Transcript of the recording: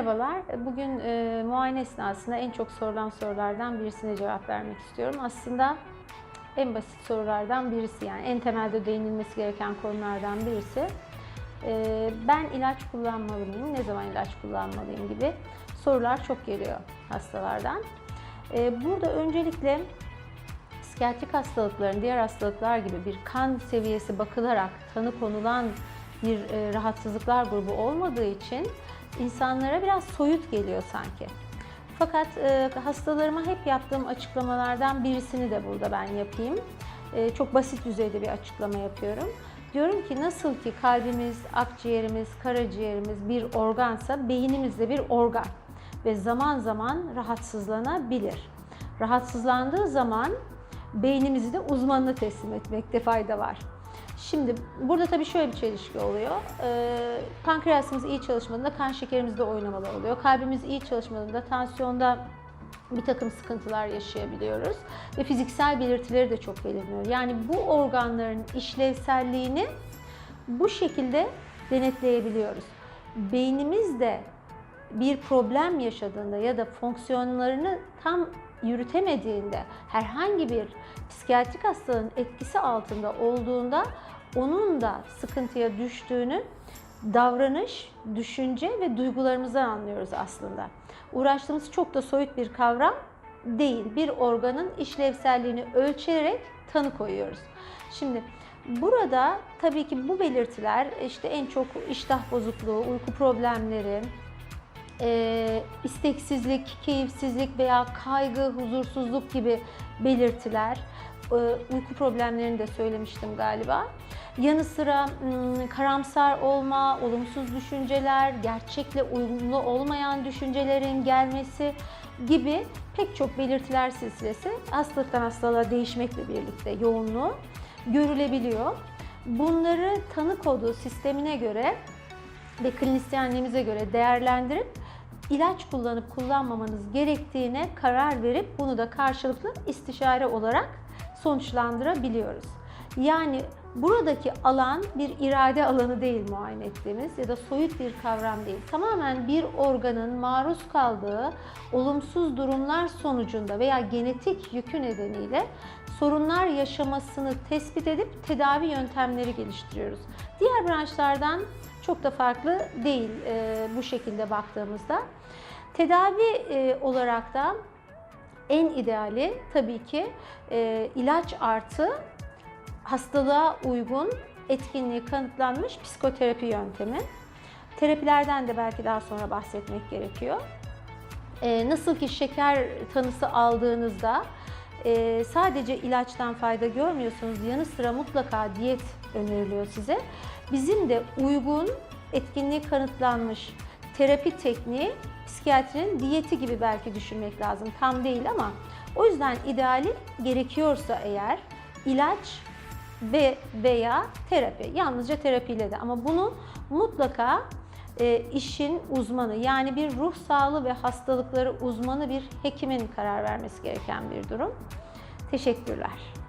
Merhabalar. Bugün e, muayene esnasında en çok sorulan sorulardan birisine cevap vermek istiyorum. Aslında en basit sorulardan birisi yani en temelde değinilmesi gereken konulardan birisi. E, ben ilaç kullanmalı mıyım, ne zaman ilaç kullanmalıyım gibi sorular çok geliyor hastalardan. E, burada öncelikle psikiyatrik hastalıkların diğer hastalıklar gibi bir kan seviyesi bakılarak tanı konulan bir e, rahatsızlıklar grubu olmadığı için insanlara biraz soyut geliyor sanki. Fakat e, hastalarıma hep yaptığım açıklamalardan birisini de burada ben yapayım. E, çok basit düzeyde bir açıklama yapıyorum. Diyorum ki nasıl ki kalbimiz, akciğerimiz, karaciğerimiz bir organsa beynimiz de bir organ ve zaman zaman rahatsızlanabilir. Rahatsızlandığı zaman beynimizi de uzmanına teslim etmekte fayda var. Şimdi burada tabii şöyle bir çelişki oluyor. Ee, pankreasımız iyi çalışmadığında kan şekerimiz de oynamalı oluyor. Kalbimiz iyi çalışmadığında tansiyonda bir takım sıkıntılar yaşayabiliyoruz ve fiziksel belirtileri de çok belirliyor. Yani bu organların işlevselliğini bu şekilde denetleyebiliyoruz. Beynimiz de bir problem yaşadığında ya da fonksiyonlarını tam yürütemediğinde, herhangi bir psikiyatrik hastalığın etkisi altında olduğunda onun da sıkıntıya düştüğünü davranış, düşünce ve duygularımızdan anlıyoruz aslında. Uğraştığımız çok da soyut bir kavram değil. Bir organın işlevselliğini ölçerek tanı koyuyoruz. Şimdi burada tabii ki bu belirtiler işte en çok iştah bozukluğu, uyku problemleri, e, isteksizlik, keyifsizlik veya kaygı, huzursuzluk gibi belirtiler, e, uyku problemlerini de söylemiştim galiba. Yanı sıra m, karamsar olma, olumsuz düşünceler, gerçekle uyumlu olmayan düşüncelerin gelmesi gibi pek çok belirtiler silsilesi hastalıktan hastalığa değişmekle birlikte yoğunluğu görülebiliyor. Bunları tanı kodu sistemine göre ve klinisyenliğimize göre değerlendirip ilaç kullanıp kullanmamanız gerektiğine karar verip bunu da karşılıklı istişare olarak sonuçlandırabiliyoruz. Yani buradaki alan bir irade alanı değil muayene ettiğimiz ya da soyut bir kavram değil. Tamamen bir organın maruz kaldığı olumsuz durumlar sonucunda veya genetik yükü nedeniyle sorunlar yaşamasını tespit edip tedavi yöntemleri geliştiriyoruz. Diğer branşlardan çok da farklı değil e, bu şekilde baktığımızda. Tedavi e, olarak da en ideali tabii ki e, ilaç artı hastalığa uygun etkinliği kanıtlanmış psikoterapi yöntemi. Terapilerden de belki daha sonra bahsetmek gerekiyor. E, nasıl ki şeker tanısı aldığınızda e, sadece ilaçtan fayda görmüyorsunuz, yanı sıra mutlaka diyet öneriliyor size. Bizim de uygun, etkinliği kanıtlanmış terapi tekniği psikiyatrinin diyeti gibi belki düşünmek lazım. Tam değil ama o yüzden ideali gerekiyorsa eğer ilaç ve veya terapi. Yalnızca terapiyle de ama bunu mutlaka e, işin uzmanı yani bir ruh sağlığı ve hastalıkları uzmanı bir hekimin karar vermesi gereken bir durum. Teşekkürler.